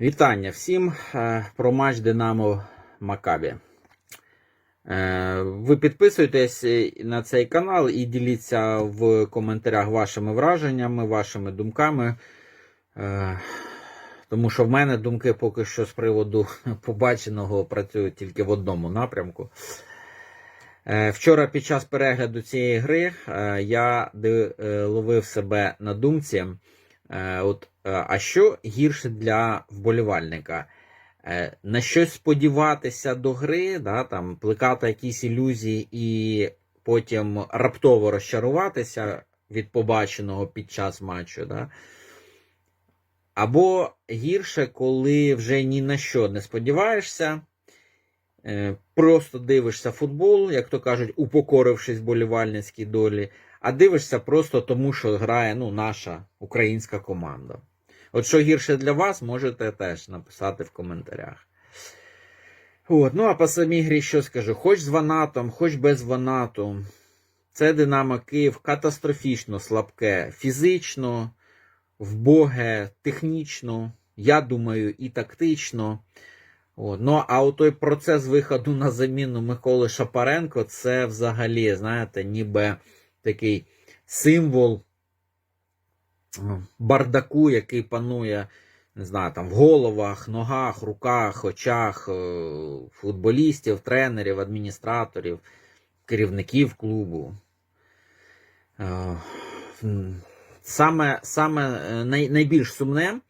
Вітання всім е, про матч Динамо Макабі. Е, Ви підписуйтесь на цей канал і діліться в коментарях вашими враженнями, вашими думками. Е, Тому що в мене думки поки що з приводу побаченого працюють тільки в одному напрямку. Е, Вчора під час перегляду цієї гри е, я е, ловив себе на думці. Е, От, е, а що гірше для вболівальника? Е, На щось сподіватися до гри, да, там, плекати якісь ілюзії і потім раптово розчаруватися від побаченого під час матчу. Да? Або гірше, коли вже ні на що не сподіваєшся, е, просто дивишся футбол, як то кажуть, упокорившись болівальницькій долі, а дивишся просто тому, що грає ну, наша українська команда. От що гірше для вас, можете теж написати в коментарях. От, ну а по самій грі що скажу? Хоч з ванатом, хоч без ванату. Це Динамо Київ катастрофічно слабке фізично, вбоге, технічно, я думаю, і тактично. От. Ну, а от той процес виходу на заміну Миколи Шапаренко це взагалі, знаєте, ніби такий символ бардаку, який панує, не знаю, там в головах, ногах, руках, очах е, футболістів, тренерів, адміністраторів, керівників клубу. Е, Саме, саме е, най, найбільш сумне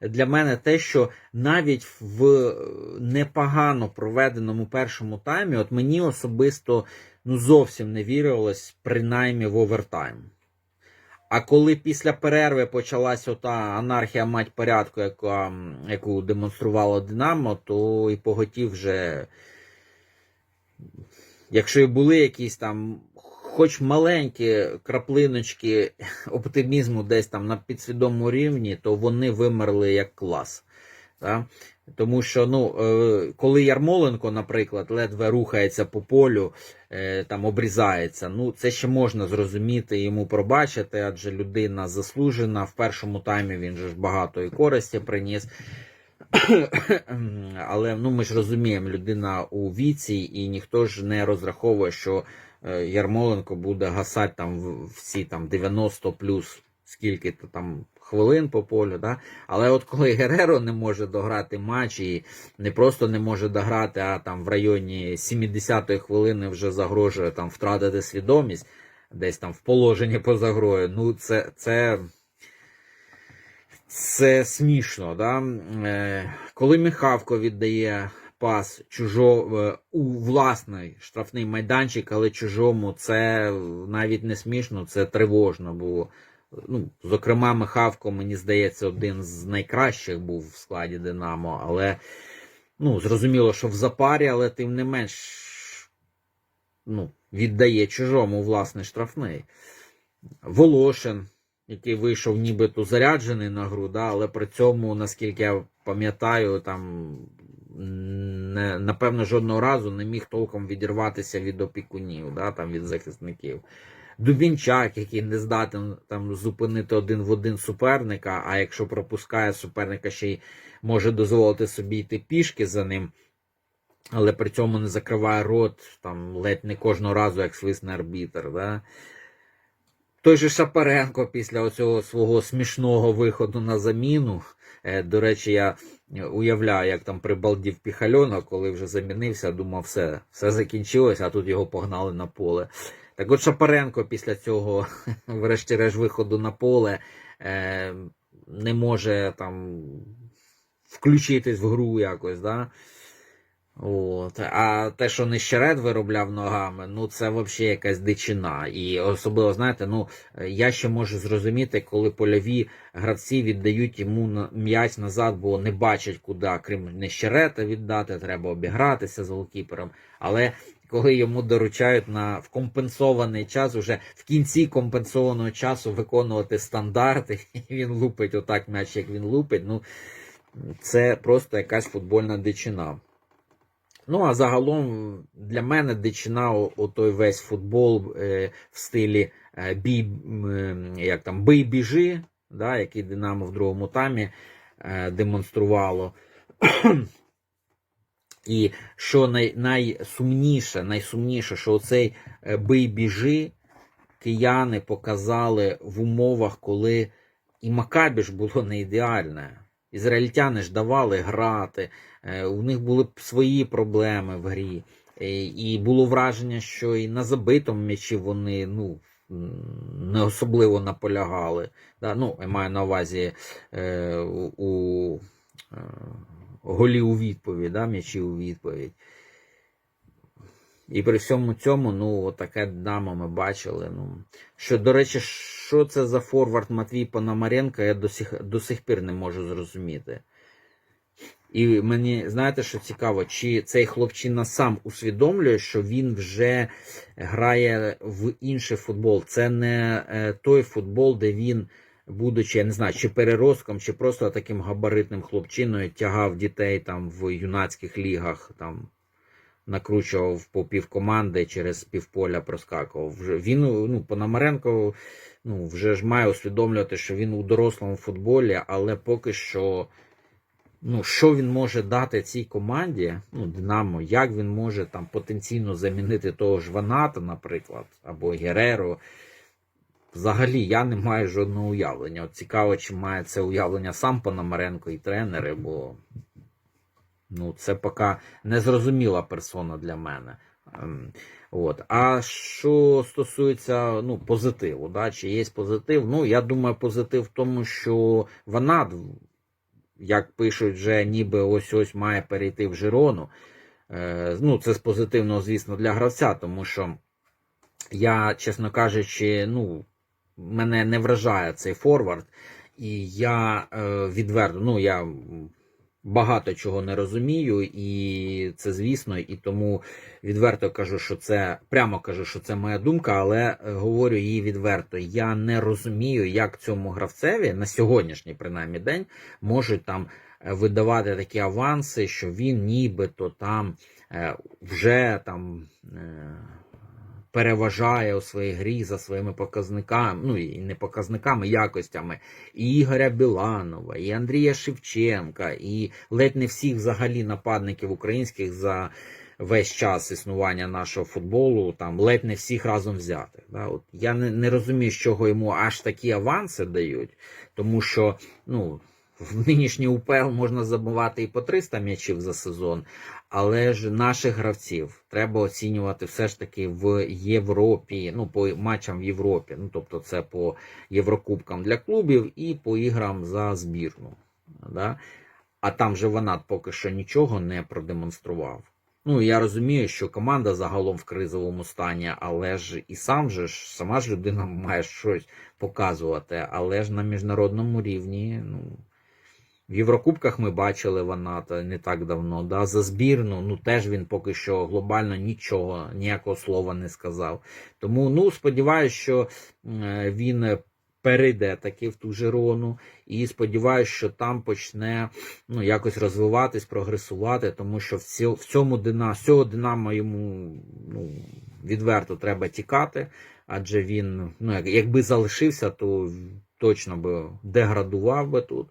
для мене те, що навіть в непогано проведеному першому таймі, от мені особисто ну, зовсім не вірилось, принаймні в овертайм. А коли після перерви почалась ота анархія мать порядку, яка, яку демонструвало Динамо, то і поготів вже, якщо і були якісь там, хоч маленькі краплиночки оптимізму десь там на підсвідомому рівні, то вони вимерли як клас. Да? Тому що, ну, е, коли Ярмоленко, наприклад, ледве рухається по полю, е, там обрізається, ну це ще можна зрозуміти, йому пробачити, адже людина заслужена. В першому таймі він же ж багато і користі приніс. Але ну, ми ж розуміємо, людина у віці, і ніхто ж не розраховує, що е, Ярмоленко буде гасати там всі там 90 плюс скільки то там хвилин по полю. Да? Але от коли Гереро не може дограти матч і не просто не може дограти, а там в районі 70-ї хвилини вже загрожує там втратити свідомість, десь там в положенні поза грою, ну це, це, це смішно. Да? Е, коли Михавко віддає пас чужо, е, у власний штрафний майданчик, але чужому, це навіть не смішно, це тривожно було. Ну, зокрема, Михавко, мені здається, один з найкращих був в складі Динамо, але ну, зрозуміло, що в запарі, але тим не менш ну, віддає чужому власний штрафний. Волошин, який вийшов нібито заряджений на гру, да, але при цьому, наскільки я пам'ятаю, там не, напевно жодного разу не міг толком відірватися від опікунів, да, там, від захисників. Дубінчак, який не здатен там зупинити один в один суперника, а якщо пропускає суперника, ще й може дозволити собі йти пішки за ним, але при цьому не закриває рот там ледь не кожного разу, як свисне арбітр. Да? Той же Шапаренко після оцього свого смішного виходу на заміну. е, До речі, я уявляю, як там прибалдів Піхальона, коли вже замінився, думав, все, все закінчилось, а тут його погнали на поле. Так от Шапаренко після цього, врешті-решт, виходу на поле е, не може там включитись в гру якось, да? От. А те, що Нещеред виробляв ногами, ну це взагалі якась дичина. І особливо, знаєте, ну я ще можу зрозуміти, коли польові гравці віддають йому м'яч назад, бо не бачать куди, крім Нещерета віддати, треба обігратися з голкіпером. Але коли йому доручають на в компенсований час, уже в кінці компенсованого часу виконувати стандарти, і він лупить отак м'яч, як він лупить, ну це просто якась футбольна дичина. Ну, а загалом для мене дичина отой весь футбол е, в стилі е, бій, е, як там, бий біжи, да, який Динамо в другому таймі е, демонструвало. І що най, найсумніше, найсумніше, що оцей е, бий біжи кияни показали в умовах, коли і Макабі ж було не ідеальне. Ізраїльтяни ж давали грати, е, у них були свої проблеми в грі. Е, І було враження, що і на забитому м'ячі вони ну, не особливо наполягали. Ну, я маю на увазі у, голі у відповідь, да? м'ячі у відповідь. І при всьому цьому, ну, таке Динамо ми бачили. Ну, що, до речі, що це за форвард Матвій Пономаренко, я до сих, до сих пір не можу зрозуміти. І мені, знаєте, що цікаво, чи цей хлопчина сам усвідомлює, що він вже грає в інший футбол. Це не е, той футбол, де він, будучи, я не знаю, чи переростком, чи просто таким габаритним хлопчиною, тягав дітей там в юнацьких лігах, там накручував по півкоманди через півполя проскакував. Вже він, ну, Пономаренко, ну, вже ж має усвідомлювати, що він у дорослому футболі, але поки що ну, що він може дати цій команді, ну, Динамо, як він може там потенційно замінити того ж Ваната, наприклад, або Гереро. Взагалі я не маю жодного уявлення. От цікаво, чи має це уявлення сам Пономаренко і тренери, бо ну, це поки незрозуміла персона для мене. Ем, От. А що стосується ну, позитиву, да, чи є позитив? Ну, я думаю, позитив в тому, що Ванат, як пишуть, вже ніби ось ось має перейти в Жирону. Е, ну, це з позитивного, звісно, для гравця, тому що я, чесно кажучи, ну, мене не вражає цей форвард, і я е, відверто, ну, я багато чого не розумію, і це звісно, і тому відверто кажу, що це прямо кажу, що це моя думка, але е, говорю її відверто. Я не розумію, як цьому гравцеві на сьогоднішній принаймні день можуть там е, видавати такі аванси, що він нібито там е, вже там. е, Переважає у своїй грі за своїми показниками, ну і не показниками, якостями, і Ігоря Біланова, і Андрія Шевченка, і ледь не всіх взагалі нападників українських за весь час існування нашого футболу, там ледь не всіх разом взяти. Да? От я не, не розумію, з чого йому аж такі аванси дають, тому що ну, в нинішній УПЛ можна забувати і по 300 м'ячів за сезон, але ж наших гравців треба оцінювати все ж таки в Європі, ну по матчам в Європі. Ну тобто це по Єврокубкам для клубів і по іграм за збірну. Да? А там же вона поки що нічого не продемонстрував. Ну я розумію, що команда загалом в кризовому стані, але ж і сам же ж сама ж людина має щось показувати, але ж на міжнародному рівні, ну. В Єврокубках ми бачили Ваната не так давно. Да? За збірну, ну теж він поки що глобально нічого, ніякого слова не сказав. Тому ну, сподіваюся, що е, він перейде таки в ту Жирону, і сподіваюся, що там почне ну, якось розвиватись, прогресувати, тому що в цьому дина, з цього динамо йому ну, відверто треба тікати, адже він, ну, якби залишився, то точно би деградував би тут.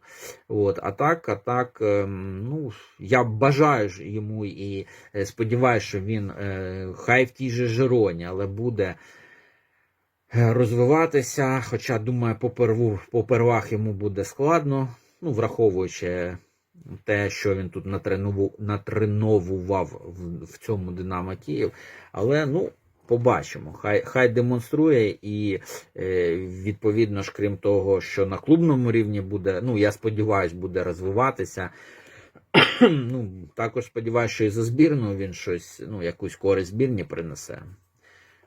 От, а так, а так, ем, ну, я бажаю йому і е, сподіваюся, що він е, хай в тій же Жироні, але буде е, розвиватися. Хоча, думаю, поперву, попервах йому буде складно, ну, враховуючи те, що він тут натренову, натреновував в цьому Динамо Київ. Але, ну, побачимо. Хай, хай демонструє і е, відповідно ж, крім того, що на клубному рівні буде, ну я сподіваюся, буде розвиватися. ну, також сподіваюся, що і за збірну він щось, ну, якусь користь збірні принесе.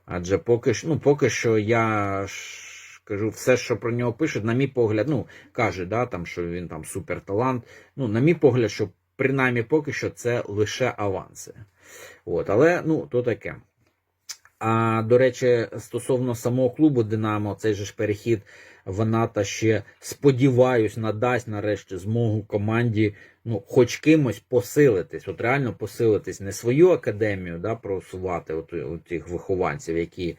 Адже поки ну, поки що я ж кажу, все, що про нього пишуть, на мій погляд, ну, каже, да, там, що він там суперталант. Ну, на мій погляд, що принаймні поки що це лише аванси. От, але ну, то таке. А до речі, стосовно самого клубу Динамо, цей же ж перехід Ваната ще сподіваюсь, надасть нарешті змогу команді, ну, хоч кимось посилитись, от реально посилитись, не свою академію да, просувати от, от тих вихованців, які,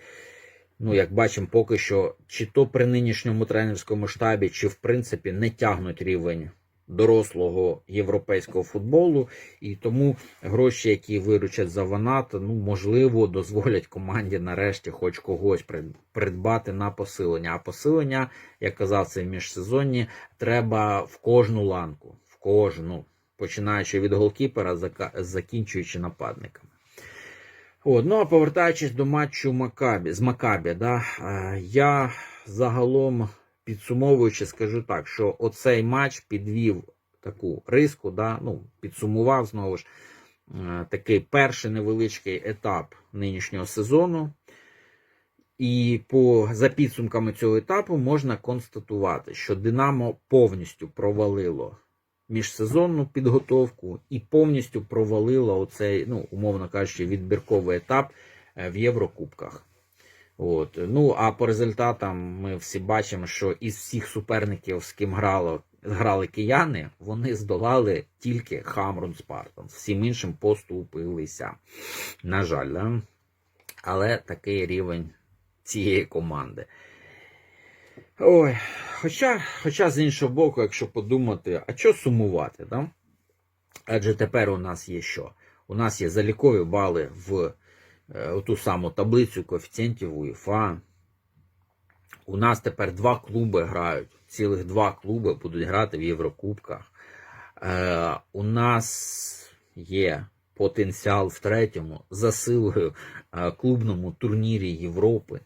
ну, як бачимо, поки що, чи то при нинішньому тренерському штабі, чи в принципі не тягнуть рівень дорослого європейського футболу, і тому гроші, які виручать за Ванат, ну можливо, дозволять команді нарешті хоч когось придбати на посилення. А посилення, як казав це в міжсезонні, треба в кожну ланку, в кожну, починаючи від голкіпера, закінчуючи нападниками. От, ну а повертаючись до матчу Макабі, з Макабі, да, е, я загалом підсумовуючи, скажу так, що оцей матч підвів таку риску, да, ну, підсумував знову ж е, такий перший невеличкий етап нинішнього сезону. І по, за підсумками цього етапу можна констатувати, що Динамо повністю провалило міжсезонну підготовку і повністю провалило оцей, ну, умовно кажучи, відбірковий етап е, в Єврокубках. От. Ну, а по результатам ми всі бачимо, що із всіх суперників, з ким грало, грали кияни, вони здолали тільки Хамрун Спартан. Всім іншим поступилися. На жаль, да? але такий рівень цієї команди. Ой, хоча, хоча з іншого боку, якщо подумати, а що сумувати, да? Адже тепер у нас є що? У нас є залікові бали в ту саму таблицю коефіцієнтів УЄФА. У нас тепер два клуби грають, цілих два клуби будуть грати в Єврокубках. Е, у нас є потенціал в третьому за силою е, клубному турнірі Європи.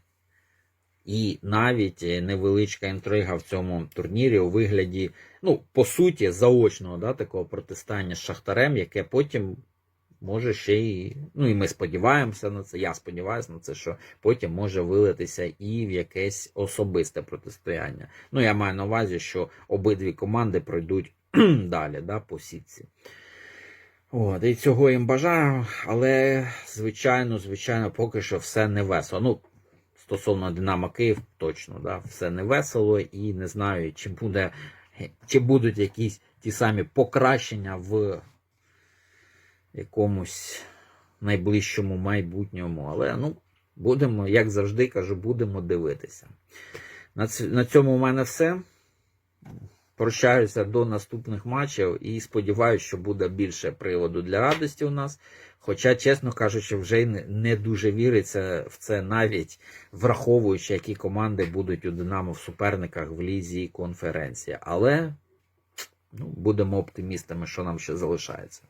І навіть е, невеличка інтрига в цьому турнірі у вигляді, ну, по суті, заочного да, такого протистояння з Шахтарем, яке потім може ще й. Ну, і ми сподіваємося на це. Я сподіваюся на це, що потім може вилитися і в якесь особисте протистояння. Ну, я маю на увазі, що обидві команди пройдуть далі да, по сітці. От, і цього їм бажаю, але, звичайно, звичайно, поки що все не весело. Ну, стосовно Динамо Київ, точно, да, все не весело і не знаю, чи буде, чи будуть якісь ті самі покращення в якомусь найближчому майбутньому. Але ну, будемо, як завжди кажу, будемо дивитися. На, цьому у мене все. Прощаюся до наступних матчів і сподіваюся, що буде більше приводу для радості у нас. Хоча, чесно кажучи, вже не дуже віриться в це, навіть враховуючи, які команди будуть у Динамо в суперниках в лізі і конференції. Але ну, будемо оптимістами, що нам ще залишається.